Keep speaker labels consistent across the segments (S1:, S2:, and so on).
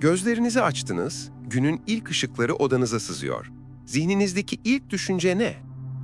S1: Gözlerinizi açtınız, günün ilk ışıkları odanıza sızıyor. Zihninizdeki ilk düşünce ne?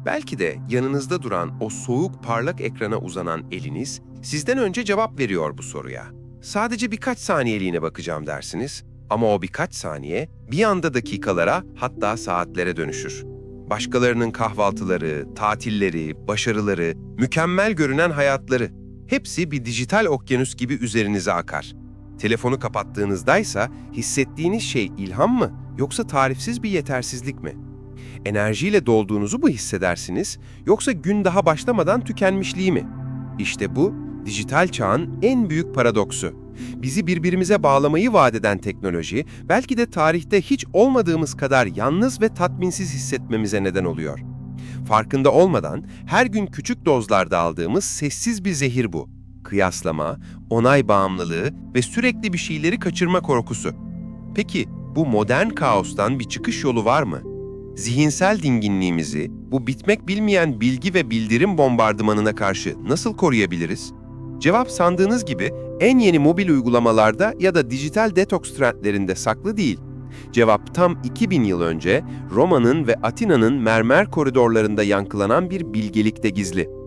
S1: Belki de yanınızda duran o soğuk parlak ekrana uzanan eliniz sizden önce cevap veriyor bu soruya. Sadece birkaç saniyeliğine bakacağım dersiniz ama o birkaç saniye bir anda dakikalara hatta saatlere dönüşür. Başkalarının kahvaltıları, tatilleri, başarıları, mükemmel görünen hayatları hepsi bir dijital okyanus gibi üzerinize akar. Telefonu kapattığınızdaysa hissettiğiniz şey ilham mı yoksa tarifsiz bir yetersizlik mi? Enerjiyle dolduğunuzu mu hissedersiniz yoksa gün daha başlamadan tükenmişliği mi? İşte bu dijital çağın en büyük paradoksu. Bizi birbirimize bağlamayı vaat eden teknoloji belki de tarihte hiç olmadığımız kadar yalnız ve tatminsiz hissetmemize neden oluyor. Farkında olmadan her gün küçük dozlarda aldığımız sessiz bir zehir bu. Kıyaslama, onay bağımlılığı ve sürekli bir şeyleri kaçırma korkusu. Peki bu modern kaostan bir çıkış yolu var mı? Zihinsel dinginliğimizi bu bitmek bilmeyen bilgi ve bildirim bombardımanına karşı nasıl koruyabiliriz? Cevap sandığınız gibi en yeni mobil uygulamalarda ya da dijital detoks trendlerinde saklı değil. Cevap tam 2000 yıl önce Roma'nın ve Atina'nın mermer koridorlarında yankılanan bir bilgelikte gizli.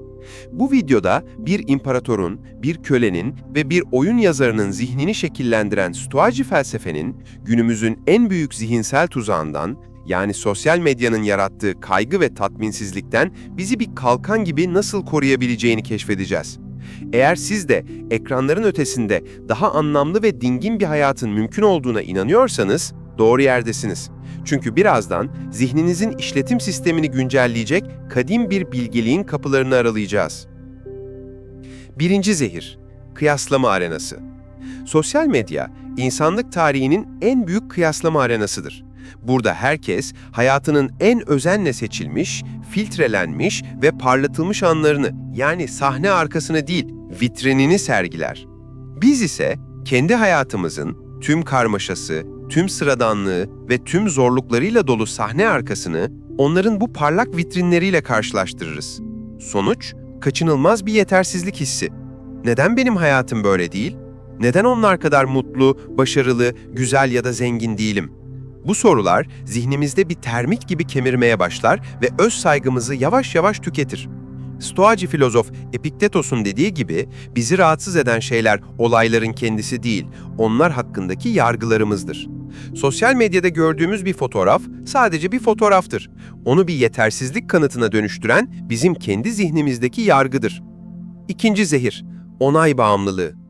S1: Bu videoda bir imparatorun, bir kölenin ve bir oyun yazarının zihnini şekillendiren Stoacı felsefenin günümüzün en büyük zihinsel tuzağından yani sosyal medyanın yarattığı kaygı ve tatminsizlikten bizi bir kalkan gibi nasıl koruyabileceğini keşfedeceğiz. Eğer siz de ekranların ötesinde daha anlamlı ve dingin bir hayatın mümkün olduğuna inanıyorsanız doğru yerdesiniz. Çünkü birazdan zihninizin işletim sistemini güncelleyecek kadim bir bilgeliğin kapılarını aralayacağız. Birinci zehir, kıyaslama arenası. Sosyal medya, insanlık tarihinin en büyük kıyaslama arenasıdır. Burada herkes hayatının en özenle seçilmiş, filtrelenmiş ve parlatılmış anlarını yani sahne arkasını değil, vitrinini sergiler. Biz ise kendi hayatımızın tüm karmaşası, tüm sıradanlığı ve tüm zorluklarıyla dolu sahne arkasını onların bu parlak vitrinleriyle karşılaştırırız. Sonuç, kaçınılmaz bir yetersizlik hissi. Neden benim hayatım böyle değil? Neden onlar kadar mutlu, başarılı, güzel ya da zengin değilim? Bu sorular zihnimizde bir termit gibi kemirmeye başlar ve öz saygımızı yavaş yavaş tüketir. Stoacı filozof Epiktetos'un dediği gibi bizi rahatsız eden şeyler olayların kendisi değil, onlar hakkındaki yargılarımızdır. Sosyal medyada gördüğümüz bir fotoğraf sadece bir fotoğraftır. Onu bir yetersizlik kanıtına dönüştüren bizim kendi zihnimizdeki yargıdır. İkinci zehir, onay bağımlılığı.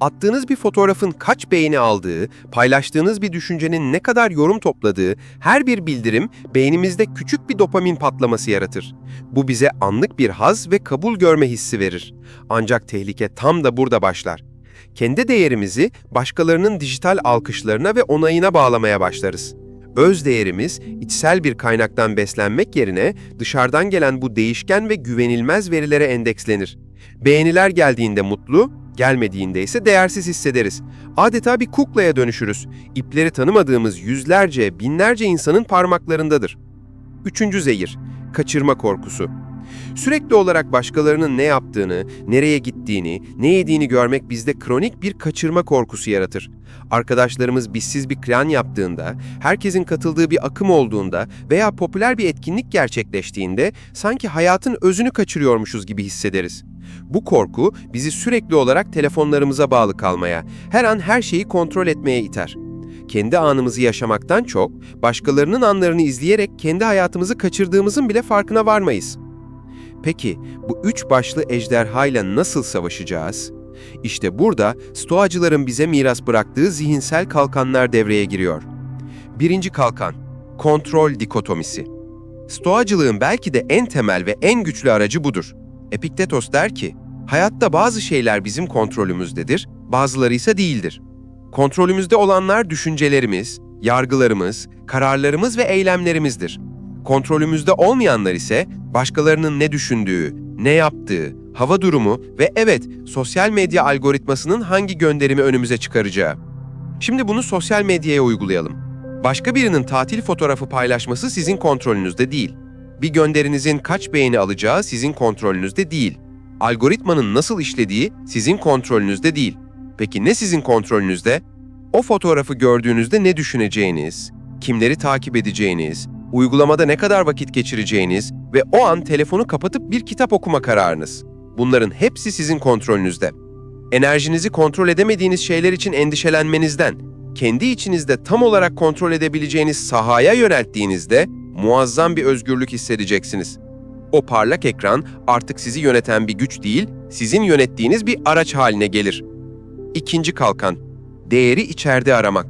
S1: Attığınız bir fotoğrafın kaç beğeni aldığı, paylaştığınız bir düşüncenin ne kadar yorum topladığı, her bir bildirim beynimizde küçük bir dopamin patlaması yaratır. Bu bize anlık bir haz ve kabul görme hissi verir. Ancak tehlike tam da burada başlar. Kendi değerimizi başkalarının dijital alkışlarına ve onayına bağlamaya başlarız. Öz değerimiz içsel bir kaynaktan beslenmek yerine dışarıdan gelen bu değişken ve güvenilmez verilere endekslenir. Beğeniler geldiğinde mutlu, gelmediğinde ise değersiz hissederiz. Adeta bir kuklaya dönüşürüz. İpleri tanımadığımız yüzlerce, binlerce insanın parmaklarındadır. Üçüncü zehir, kaçırma korkusu. Sürekli olarak başkalarının ne yaptığını, nereye gittiğini, ne yediğini görmek bizde kronik bir kaçırma korkusu yaratır. Arkadaşlarımız bizsiz bir klan yaptığında, herkesin katıldığı bir akım olduğunda veya popüler bir etkinlik gerçekleştiğinde sanki hayatın özünü kaçırıyormuşuz gibi hissederiz. Bu korku bizi sürekli olarak telefonlarımıza bağlı kalmaya, her an her şeyi kontrol etmeye iter. Kendi anımızı yaşamaktan çok, başkalarının anlarını izleyerek kendi hayatımızı kaçırdığımızın bile farkına varmayız. Peki bu üç başlı ejderhayla nasıl savaşacağız? İşte burada Stoacıların bize miras bıraktığı zihinsel kalkanlar devreye giriyor. Birinci kalkan, kontrol dikotomisi. Stoacılığın belki de en temel ve en güçlü aracı budur. Epiktetos der ki, hayatta bazı şeyler bizim kontrolümüzdedir, bazıları ise değildir. Kontrolümüzde olanlar düşüncelerimiz, yargılarımız, kararlarımız ve eylemlerimizdir. Kontrolümüzde olmayanlar ise başkalarının ne düşündüğü, ne yaptığı, hava durumu ve evet sosyal medya algoritmasının hangi gönderimi önümüze çıkaracağı. Şimdi bunu sosyal medyaya uygulayalım. Başka birinin tatil fotoğrafı paylaşması sizin kontrolünüzde değil. Bir gönderinizin kaç beğeni alacağı sizin kontrolünüzde değil. Algoritmanın nasıl işlediği sizin kontrolünüzde değil. Peki ne sizin kontrolünüzde? O fotoğrafı gördüğünüzde ne düşüneceğiniz, kimleri takip edeceğiniz, uygulamada ne kadar vakit geçireceğiniz ve o an telefonu kapatıp bir kitap okuma kararınız. Bunların hepsi sizin kontrolünüzde. Enerjinizi kontrol edemediğiniz şeyler için endişelenmenizden, kendi içinizde tam olarak kontrol edebileceğiniz sahaya yönelttiğinizde muazzam bir özgürlük hissedeceksiniz. O parlak ekran artık sizi yöneten bir güç değil, sizin yönettiğiniz bir araç haline gelir. İkinci kalkan, değeri içeride aramak.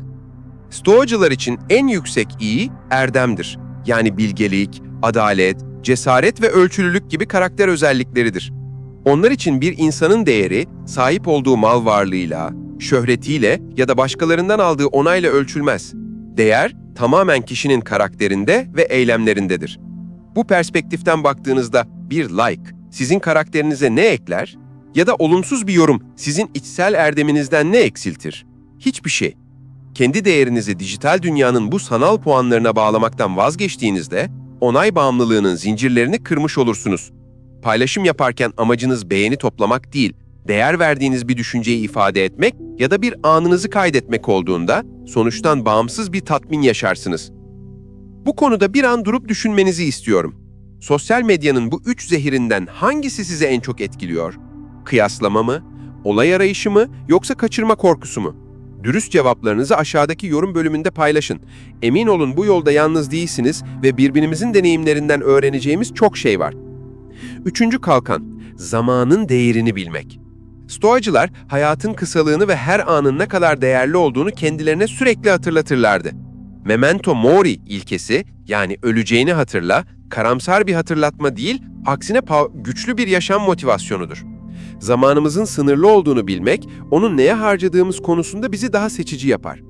S1: Stoacılar için en yüksek iyi erdemdir. Yani bilgelik, adalet, cesaret ve ölçülülük gibi karakter özellikleridir. Onlar için bir insanın değeri sahip olduğu mal varlığıyla, şöhretiyle ya da başkalarından aldığı onayla ölçülmez. Değer tamamen kişinin karakterinde ve eylemlerindedir. Bu perspektiften baktığınızda bir like sizin karakterinize ne ekler ya da olumsuz bir yorum sizin içsel erdeminizden ne eksiltir? Hiçbir şey. Kendi değerinizi dijital dünyanın bu sanal puanlarına bağlamaktan vazgeçtiğinizde onay bağımlılığının zincirlerini kırmış olursunuz. Paylaşım yaparken amacınız beğeni toplamak değil, değer verdiğiniz bir düşünceyi ifade etmek ya da bir anınızı kaydetmek olduğunda sonuçtan bağımsız bir tatmin yaşarsınız. Bu konuda bir an durup düşünmenizi istiyorum. Sosyal medyanın bu üç zehirinden hangisi sizi en çok etkiliyor? Kıyaslama mı, olay arayışı mı yoksa kaçırma korkusu mu? Dürüst cevaplarınızı aşağıdaki yorum bölümünde paylaşın. Emin olun bu yolda yalnız değilsiniz ve birbirimizin deneyimlerinden öğreneceğimiz çok şey var. Üçüncü kalkan, zamanın değerini bilmek. Stoacılar hayatın kısalığını ve her anın ne kadar değerli olduğunu kendilerine sürekli hatırlatırlardı. Memento mori ilkesi yani öleceğini hatırla, karamsar bir hatırlatma değil, aksine güçlü bir yaşam motivasyonudur. Zamanımızın sınırlı olduğunu bilmek, onun neye harcadığımız konusunda bizi daha seçici yapar.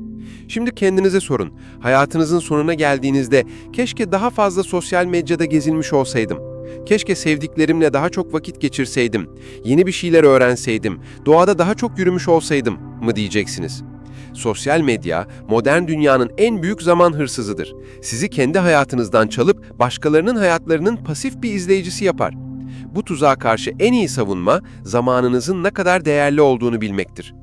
S1: Şimdi kendinize sorun, hayatınızın sonuna geldiğinizde keşke daha fazla sosyal medyada gezinmiş olsaydım. Keşke sevdiklerimle daha çok vakit geçirseydim, yeni bir şeyler öğrenseydim, doğada daha çok yürümüş olsaydım mı diyeceksiniz. Sosyal medya, modern dünyanın en büyük zaman hırsızıdır. Sizi kendi hayatınızdan çalıp başkalarının hayatlarının pasif bir izleyicisi yapar. Bu tuzağa karşı en iyi savunma, zamanınızın ne kadar değerli olduğunu bilmektir.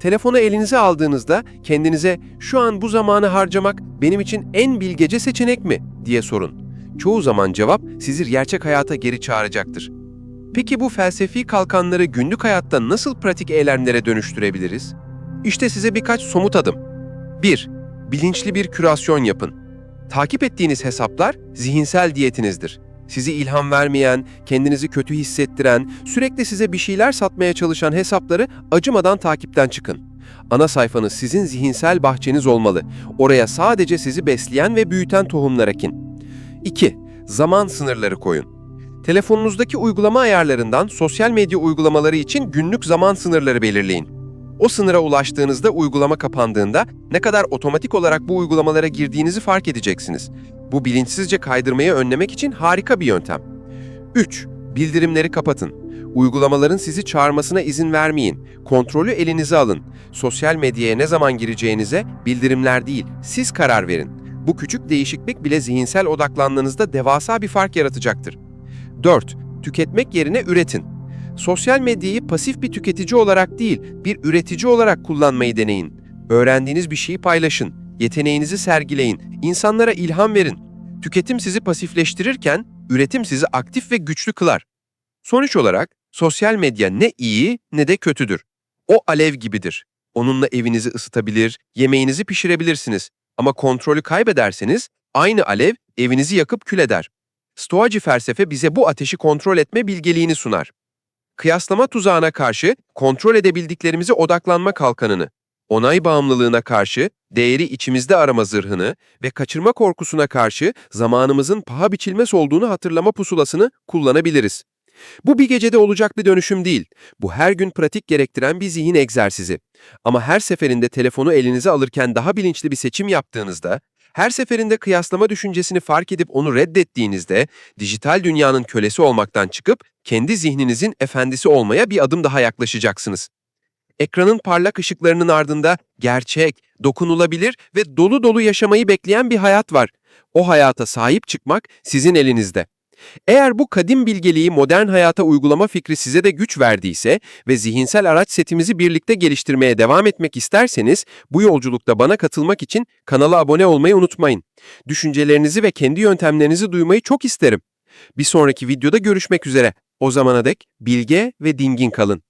S1: Telefonu elinize aldığınızda kendinize şu an bu zamanı harcamak benim için en bilgece seçenek mi diye sorun. Çoğu zaman cevap sizi gerçek hayata geri çağıracaktır. Peki bu felsefi kalkanları günlük hayatta nasıl pratik eylemlere dönüştürebiliriz? İşte size birkaç somut adım. 1. Bilinçli bir kürasyon yapın. Takip ettiğiniz hesaplar zihinsel diyetinizdir. Sizi ilham vermeyen, kendinizi kötü hissettiren, sürekli size bir şeyler satmaya çalışan hesapları acımadan takipten çıkın. Ana sayfanız sizin zihinsel bahçeniz olmalı. Oraya sadece sizi besleyen ve büyüten tohumlar ekin. 2. Zaman sınırları koyun. Telefonunuzdaki uygulama ayarlarından sosyal medya uygulamaları için günlük zaman sınırları belirleyin. O sınıra ulaştığınızda uygulama kapandığında ne kadar otomatik olarak bu uygulamalara girdiğinizi fark edeceksiniz. Bu bilinçsizce kaydırmayı önlemek için harika bir yöntem. 3. Bildirimleri kapatın. Uygulamaların sizi çağırmasına izin vermeyin. Kontrolü elinize alın. Sosyal medyaya ne zaman gireceğinize bildirimler değil, siz karar verin. Bu küçük değişiklik bile zihinsel odaklandığınızda devasa bir fark yaratacaktır. 4. Tüketmek yerine üretin. Sosyal medyayı pasif bir tüketici olarak değil, bir üretici olarak kullanmayı deneyin. Öğrendiğiniz bir şeyi paylaşın, yeteneğinizi sergileyin, insanlara ilham verin. Tüketim sizi pasifleştirirken, üretim sizi aktif ve güçlü kılar. Sonuç olarak, sosyal medya ne iyi ne de kötüdür. O alev gibidir. Onunla evinizi ısıtabilir, yemeğinizi pişirebilirsiniz. Ama kontrolü kaybederseniz, aynı alev evinizi yakıp kül eder. Stoacı felsefe bize bu ateşi kontrol etme bilgeliğini sunar. Kıyaslama tuzağına karşı kontrol edebildiklerimizi odaklanma kalkanını, onay bağımlılığına karşı değeri içimizde arama zırhını ve kaçırma korkusuna karşı zamanımızın paha biçilmez olduğunu hatırlama pusulasını kullanabiliriz. Bu bir gecede olacak bir dönüşüm değil. Bu her gün pratik gerektiren bir zihin egzersizi. Ama her seferinde telefonu elinize alırken daha bilinçli bir seçim yaptığınızda, her seferinde kıyaslama düşüncesini fark edip onu reddettiğinizde, dijital dünyanın kölesi olmaktan çıkıp kendi zihninizin efendisi olmaya bir adım daha yaklaşacaksınız. Ekranın parlak ışıklarının ardında gerçek, dokunulabilir ve dolu dolu yaşamayı bekleyen bir hayat var. O hayata sahip çıkmak sizin elinizde. Eğer bu kadim bilgeliği modern hayata uygulama fikri size de güç verdiyse ve zihinsel araç setimizi birlikte geliştirmeye devam etmek isterseniz bu yolculukta bana katılmak için kanala abone olmayı unutmayın. Düşüncelerinizi ve kendi yöntemlerinizi duymayı çok isterim. Bir sonraki videoda görüşmek üzere. O zamana dek bilge ve dingin kalın.